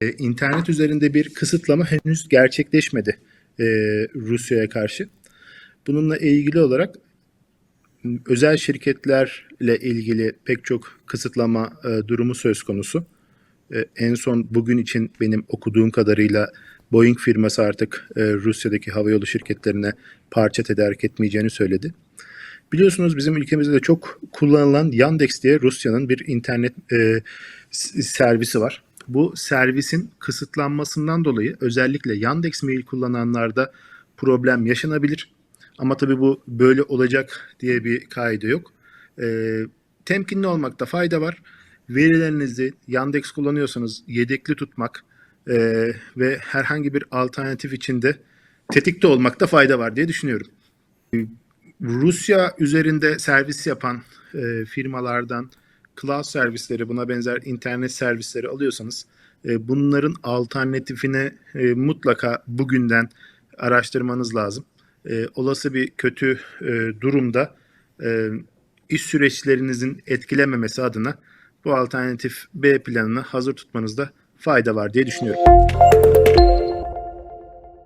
E, İnternet üzerinde bir kısıtlama henüz gerçekleşmedi e, Rusya'ya karşı. Bununla ilgili olarak özel şirketlerle ilgili pek çok kısıtlama e, durumu söz konusu. E, en son bugün için benim okuduğum kadarıyla Boeing firması artık e, Rusya'daki havayolu şirketlerine parça tedarik etmeyeceğini söyledi. Biliyorsunuz bizim ülkemizde de çok kullanılan Yandex diye Rusya'nın bir internet e, servisi var. Bu servisin kısıtlanmasından dolayı özellikle Yandex mail kullananlarda problem yaşanabilir. Ama tabii bu böyle olacak diye bir kaide yok. E, temkinli olmakta fayda var. Verilerinizi Yandex kullanıyorsanız yedekli tutmak e, ve herhangi bir alternatif içinde tetikte olmakta fayda var diye düşünüyorum. Rusya üzerinde servis yapan e, firmalardan cloud servisleri, buna benzer internet servisleri alıyorsanız e, bunların alternatifine e, mutlaka bugünden araştırmanız lazım. E, olası bir kötü e, durumda e, iş süreçlerinizin etkilememesi adına bu alternatif B planını hazır tutmanızda fayda var diye düşünüyorum.